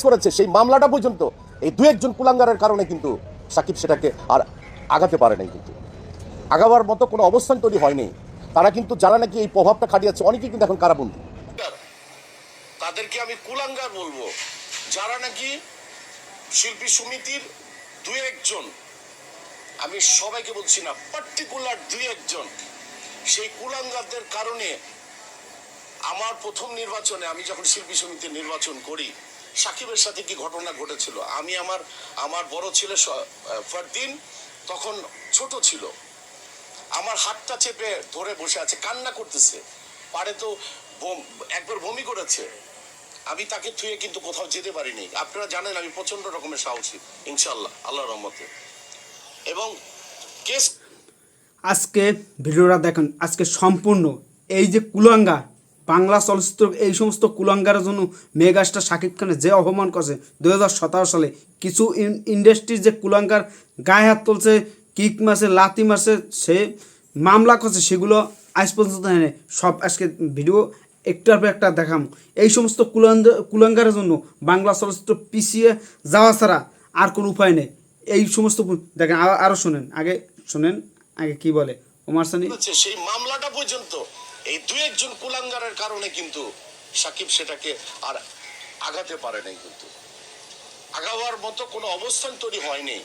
Case করেছে, সেই মামলাটা পর্যন্ত এই দু একজন কুলাঙ্গারের কারণে কিন্তু সাকিব সেটাকে আর আগাতে পারে নাই কিন্তু। আগাবার মতো কোনো অবস্থান তৈরি হয়নি। তারা কিন্তু যারা নাকি এই প্রভাবটা খাটিয়েছে, অনেকেই কিন্তু এখন কারাবন্দী। তাদেরকে আমি কুলাঙ্গার বলব, যারা নাকি শিল্পী সমিতির দুই একজন, আমি সবাইকে বলছি না পার্টিকুলার দুই একজন, সেই কুলাঙ্গারদের কারণে আমার প্রথম নির্বাচনে আমি যখন শিল্পী সমিতির নির্বাচন করি সাকিবের সাথে কি ঘটনা ঘটেছিল? আমি আমার আমার বড় ছেলে ফারদিন তখন ছোট ছিল। আমার হাতটা চেপে ধরে বসে আছে, কান্না করতেছে। পারে তো একবার বমি করেছে। আমি তাকে থুয়ে কিন্তু কোথাও যেতে পারিনি। আপনারা জানেন আমি প্রচণ্ড রকমের সাহসী ইনশাল্লাহ আল্লাহ রহমতে। এবং কেস আজকে ভিডিওটা দেখেন, আজকে সম্পূর্ণ এই যে কুলাঙ্গা বাংলা চলচ্চিত্র এই সমস্ত কুলাঙ্গারের জন্য মেগাস্টার শাকিব খানের যে অপমান করছে দু হাজার সতেরো সালে, কিছু ইন- ইন্ডাস্ট্রির যে কুলাঙ্গার গায়ে হাত তুলছে কিক মারছে লাতি মারছে, সে মামলা করছে, সেগুলো আজ পর্যন্ত সব আজকে ভিডিও একটার পর একটা দেখাম। এই সমস্ত কুলাঙ্গা কুলাঙ্গারের জন্য বাংলা চলচ্চিত্র পিছিয়ে যাওয়া ছাড়া আর কোনো উপায় নেই। এই সমস্ত দেখেন আরও শোনেন। আগে শোনেন, আগে কি বলে? ওমার সানি? সেই মামলাটা পর্যন্ত এই দু একজন কুলাঙ্গারের কারণে কিন্তু সাকিব সেটাকে আর আগাতে পারে নাই কিন্তু। আগাবার মতো কোনো অবস্থান তৈরি হয়নি।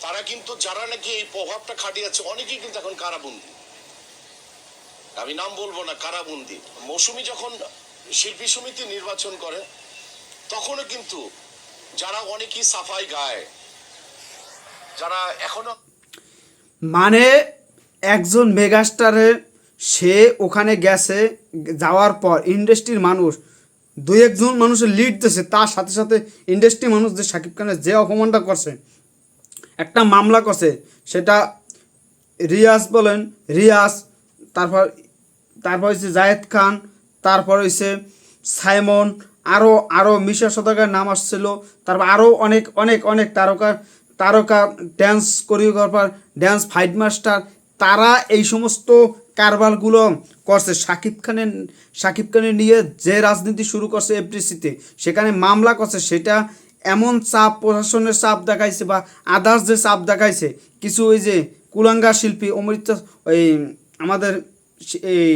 তারা কিন্তু যারা নাকি এই প্রভাবটা খাটিয়েছে, অনেকেই কিন্তু এখন কারাবন্দী। আমি নাম বলব না, কারাবন্দী। মৌসুমী যখন শিল্পী সমিতি নির্বাচন করে, তখনও কিন্তু যারা অনেকেই সাফাই গায়, যারা এখনও মানে একজন মেগাস্টারের সে ওখানে গেছে, যাওয়ার পর ইন্ডাস্ট্রির মানুষ দুই একজন মানুষের লিড দিয়েছে তার সাথে সাথে ইন্ডাস্ট্রির মানুষ যে সাকিব খানের যে অপমানটা করছে, একটা মামলা করছে, সেটা রিয়াজ বলেন, রিয়াজ, তারপর তারপর হচ্ছে জায়েদ খান, তারপর হচ্ছে সাইমন আরও আরও মিশা সদাগর নাম আসছিল, তারপর আরও অনেক অনেক অনেক তারকা তারকা dance choreographer dance fight master তারা এই সমস্ত কারবারগুলো করছে। সাকিব খানের সাকিব খানের নিয়ে যে রাজনীতি শুরু করছে এফডিসিতে, সেখানে মামলা করছে, সেটা এমন চাপ, প্রশাসনের চাপ দেখাইছে বা আদার্স যে চাপ দেখাইছে। কিছু ওই যে কুলাঙ্গা শিল্পী অমৃত ওই আমাদের এই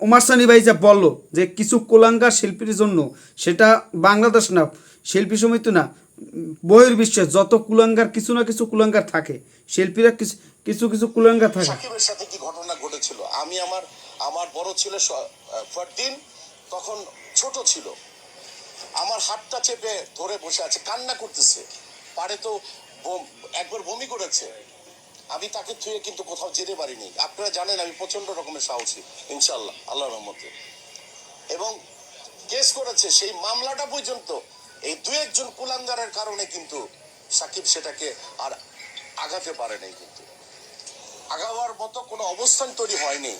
উমার সানি ভাই যা বলল যে কিছু কুলাঙ্গার শিল্পীর জন্য, সেটা বাংলাদেশ না, শিল্পী সমিতি না উম, বহির্বিশ্বে যত কুলাঙ্গার কিছু না কিছু কুলাঙ্গার থাকে শিল্পীরা কিছু কিছু কিছু কুলাঙ্গার থাকে। সাকিবের সাথে কি ঘটনা ঘটেছিল? আমি আমার আমার বড় ছেলে ফারদিন তখন ছোট ছিল। আমার হাতটা চেপে ধরে বসে আছে কান্না করতেছে। পারে তো একবার বমি করেছে। আমি তাকে থুয়ে কিন্তু কোথাও যেতে পারিনি। আপনারা জানেন আমি প্রচণ্ড রকমের সাহসী ইনশাল্লাহ আল্লাহ রহমতে। এবং কেস করেছে সেই মামলাটা পর্যন্ত এই দু একজন কুলাঙ্গারের কারণে কিন্তু সাকিব সেটাকে আর আগাতে পারে নাই কিন্তু। আগাওয়ার মতো কোনো অবস্থান তৈরি হয়নি।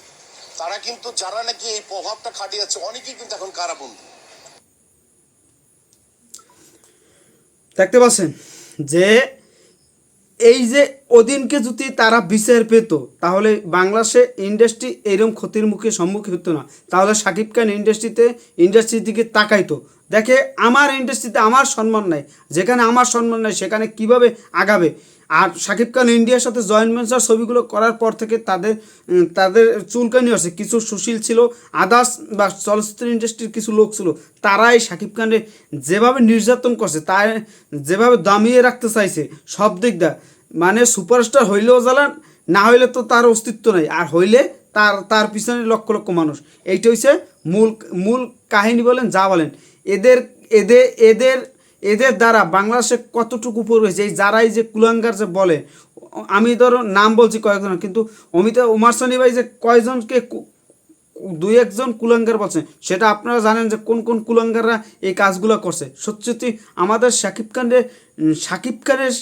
তারা কিন্তু যারা নাকি এই প্রভাবটা খাটিয়েছে, অনেকেই কিন্তু এখন কারাবন্দী। দেখতে পাচ্ছেন যে এই যে ওদিনকে যদি তারা বিচার পেত, তাহলে বাংলাদেশে ইন্ডাস্ট্রি এরম ক্ষতির মুখে সম্মুখীন হতো না। তাহলে সাকিব খান ইন্ডাস্ট্রিতে ইন্ডাস্ট্রির দিকে তাকাইতো। দেখে আমার ইন্ডাস্ট্রিতে আমার সম্মান নাই, যেখানে আমার সম্মান নাই সেখানে কীভাবে আগাবে? আর সাকিব খান ইন্ডিয়ার সাথে জয়েন্ট ভেঞ্চার ছবিগুলো করার পর থেকে তাদের তাদের চুলকানি আছে কিছু সুশীল ছিল আদার্স বা চলচ্চিত্র ইন্ডাস্ট্রির কিছু লোক ছিল, তারাই সাকিব খানের যেভাবে নির্যাতন করছে, তাই যেভাবে দামিয়ে রাখতে চাইছে, সব দিক দা মানে সুপারস্টার হইলেও জ্বালান না হইলে তো তার অস্তিত্ব নেই। আর হইলে তার তার পিছনে লক্ষ লক্ষ মানুষ। এইটা হচ্ছে মূল মূল কাহিনী বলেন, যা বলেন। এদের এদের এদের এদের দ্বারা বাংলাদেশে কতটুকু উপর হয়েছে? এই যারাই যে কুলাঙ্গার যে বলে, আমি ধরো নাম বলছি কয়েকজন, কিন্তু অমিতা উমার সানি ভাই যে কয়জনকে দুই একজন কুলাঙ্গার বলছেন সেটা আপনারা জানেন যে কোন কোন কুলাঙ্গাররা এই কাজগুলো করছে। সত্যি আমাদের শাকিব খানের শাকিব খানের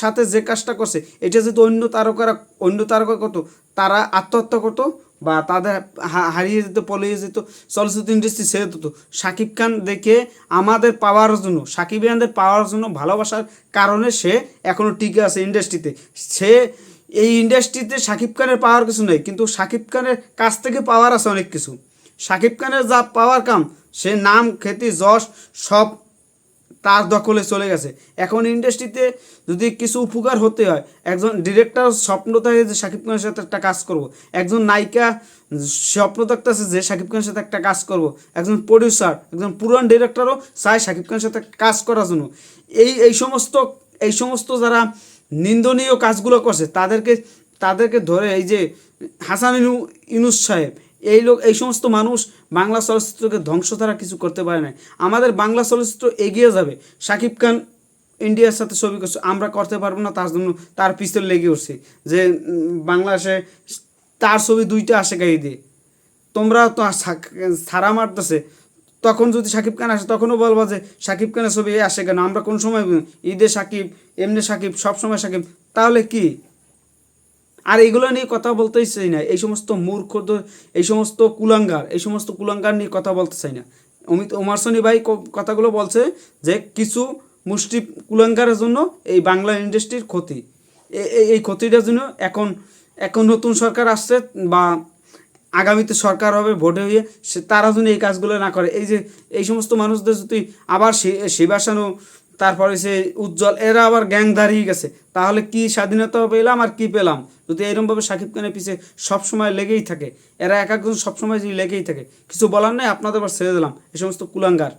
সাথে যে কাজটা করছে, এটা যদি অন্য তারকারা, অন্য তারকা করতো, তারা আত্মহত্যা করতো বা তাদের হারিয়ে যেত, পলিয়ে যেত, চলচ্চিত্র ইন্ডাস্ট্রি ছেড়ে দিত। শাকিব খান দেখে আমাদের পাওয়ার জন্য সাকিব খানদের পাওয়ার জন্য ভালোবাসার কারণে সে এখনও টিকে আছে ইন্ডাস্ট্রিতে। সে এই ইন্ডাস্ট্রিতে শাকিব খানের পাওয়ার কিছু নেই, কিন্তু শাকিব খানের কাছ থেকে পাওয়ার আছে অনেক কিছু। শাকিব খানের যা পাওয়ার কাম, সে নাম, খ্যাতি, যশ সব তার দখলে চলে গেছে। এখন ইন্ডাস্ট্রিতে যদি কিছু উপকার হতে হয়, একজন ডিরেক্টর স্বপ্ন থাকে যে শাকিব খানের সাথে একটা কাজ করব, একজন নায়িকা স্বপ্ন থাকতেছে যে শাকিব খানের সাথে একটা কাজ করব, একজন প্রডিউসার একজন পুরান ডিরেক্টরও চায় শাকিব খানের সাথে কাজ করার জন্য। এই এই সমস্ত এই সমস্ত যারা নিন্দনীয় কাজগুলো করছে, তাদেরকে তাদেরকে ধরে এই যে হাসান ইনু, ইনুস সাহেব এই লোক, এই সমস্ত মানুষ বাংলা চলচ্চিত্রকে ধ্বংস ছাড়া কিছু করতে পারে না আমাদের বাংলা চলচ্চিত্র এগিয়ে যাবে। শাকিব খান ইন্ডিয়ার সাথে ছবি করছে, আমরা করতে পারব না, তার জন্য তার পিছনে লেগে উঠছে। যে বাংলাদেশে তার ছবি দুইটা আসে গাই দিয়ে। তোমরা তো ছাড়া মারতেছে। তখন যদি সাকিব খান আসে, তখনও বলবা যে সাকিব খানের ছবি আসে কেন? আমরা কোন সময়, ঈদে সাকিব এমনি সাকিব সব সময় সাকিব তাহলে কি? আর এগুলো নিয়ে কথা বলতেই চাই না। এই সমস্ত মূর্খ এই সমস্ত কুলাঙ্গার, এই সমস্ত কুলাঙ্গার নিয়ে কথা বলতে চাই না। অমিত ওমার সনি ভাই কথাগুলো বলছে যে কিছু মুষ্টি কুলাঙ্গারের জন্য এই বাংলা ইন্ডাস্ট্রির ক্ষতি। এই ক্ষতিটার জন্য এখন এখন নতুন সরকার আসছে বা আগামীতে সরকার হবে, ভোটে হয়ে সে, তারা যেন এই কাজগুলো না করে। এই যে, এই সমস্ত মানুষদের যদি আবার শি- শিবাসানু তারপরে সে উজ্জ্বল, এরা আবার গ্যাং দাঁড়িয়ে গেছে। তাহলে কি স্বাধীনতা পেলাম আর কি পেলাম? যদি এরকমভাবে সাকিব খানের পিছিয়ে সবসময় লেগেই থাকে, এরা এক একজন সবসময় যদি লেগেই থাকে, কিছু বলার নেই, আপনাদের আবার ছেড়ে দিলাম। এই সমস্ত কুলাঙ্গার।